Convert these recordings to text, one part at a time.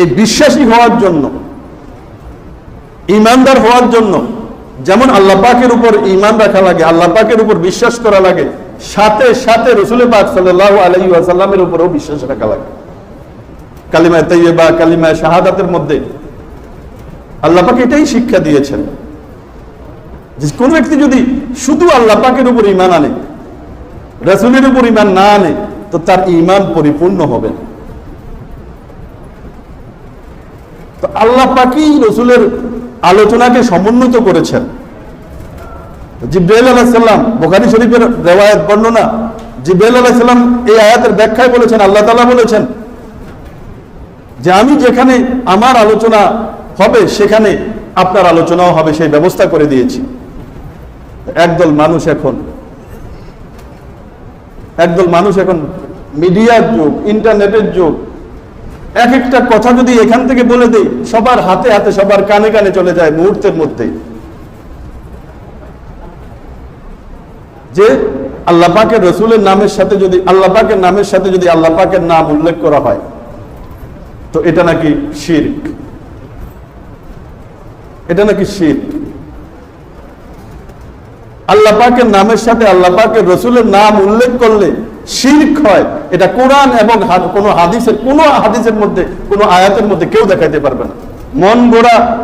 এই বিশ্বাসী হওয়ার জন্য, ইমানদার হওয়ার জন্য, যেমন আল্লাহ পাকের উপর ইমান রাখা লাগে, আল্লাহ পাকের উপর বিশ্বাস করা লাগে, সাথে সাথে রসুল পাক সাল্লাহ আসাল্লামের উপরও বিশ্বাস রাখা লাগে। কালিমায় তৈবা কালিমায় শাহাদাতের মধ্যে আল্লাহ পাক এটাই শিক্ষা দিয়েছেন। যে কোন ব্যক্তি যদি শুধু আল্লাহ পাকের উপর ইমান আনে, রসুলের উপর ইমান না আনে, তো তার ইমান পরিপূর্ণ হবে না। তো আল্লাহ পাকই রসুলের আলোচনাকে সমুন্নত করেছেন। আলাহিসাল্লাম বোখারি শরীফের রেওয়ায়ত বর্ণনা আলাহিসাল্লাম এই আয়াতের ব্যাখ্যায় বলেছেন, আল্লাহ তালা বলেছেন যে আমি যেখানে আমার আলোচনা হবে, সেখানে আপনার আলোচনাও হবে, সেই ব্যবস্থা করে দিয়েছি। একদল মানুষ এখন, একদল মানুষ এখন মিডিয়ার যুগ, ইন্টারনেটের যুগ এক একটা কথা যদি এখান থেকে বলে দেই, সবার হাতে হাতে, সবার কানে কানে চলে যায় মুহূর্তের মধ্যেই। যে আল্লাহ পাকের রসুলের নামের সাথে যদি, আল্লাহ পাকের নামের সাথে যদি আল্লাহ পাকের নাম উল্লেখ করা হয়, তো এটা নাকি শির্ক? এটা নাকি শির্ক? আল্লাহ পাকের নামের সাথে আল্লাহ পাকের রসুলের নাম উল্লেখ করলে শির্ক হয়। এটা কোরআন এবং কোনো হাদিসের কোনো হাদিসের মধ্যে, কোনো আয়াতের মধ্যে কেউ দেখাইতে পারবে না। মন গোড়া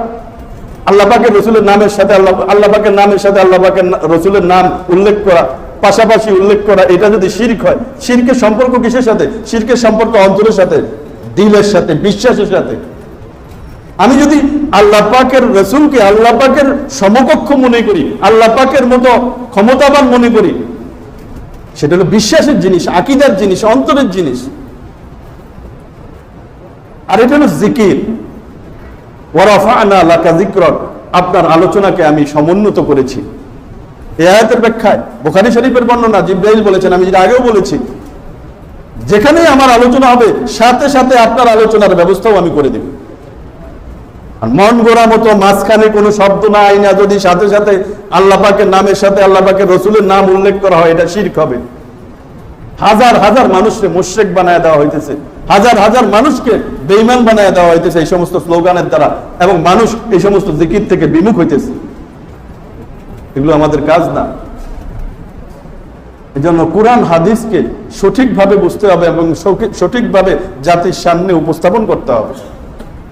আল্লাহাকের রসুলের নামের সাথে আল্লাহ আল্লাপাকের নামের সাথে আল্লাহ পাকের না- রসুলের নাম উল্লেখ করা, পাশাপাশি উল্লেখ করা, এটা যদি শির্ক হয়, শিরকের সম্পর্ক কিসের সাথে? শিরকের সম্পর্ক অন্তরের সাথে, দিলের সাথে, বিশ্বাসের সাথে। আমি যদি আল্লাহ পাকের রসুলকে আল্লাহ পাকের সমকক্ষ মনে করি, আল্লাহ পাকের মতো ক্ষমতাবান মনে করি সেটা হলো বিশ্বাসের জিনিস, আকিদার জিনিস, অন্তরের জিনিস। আর এটা হলো জিকির। ওয়ারাফানা লাকা যিকরক, আপনার আলোচনাকে আমি সমুন্নত করেছি। এই আয়াতের ব্যাখ্যায়, বুখারী শরীফের বর্ণনা, জিব্রাইল বলেছেন, আমি যেটা আগেও বলেছি। যেখানে আমার আলোচনা হবে, সাথে সাথে আপনার আলোচনার ব্যবস্থাও আমি করে দেব। মন গোড়া মতো মাঝখানে কোনো শব্দ না আইনা যদি সাথে সাথে আল্লাহ পাকের নামের সাথে আল্লাহ পাকের রসুলের নাম উল্লেখ করা হয়, এটা শির্ক হবে। হাজার হাজার মানুষকে মুশ্রেক বানায় দেওয়া হইতেছে। হাজার হাজার মানুষকে বেইমান বানায় দেওয়া হইতেছে এই সমস্ত স্লোগানের দ্বারা এবং মানুষ এই সমস্ত জিকির থেকে বিমুখ হইতেছে। এগুলো আমাদের কাজ না। এজন্য কোরআন, হাদিসকে সঠিকভাবে বুঝতে হবে এবং সঠিকভাবে জাতির সামনে উপস্থাপন করতে হবে।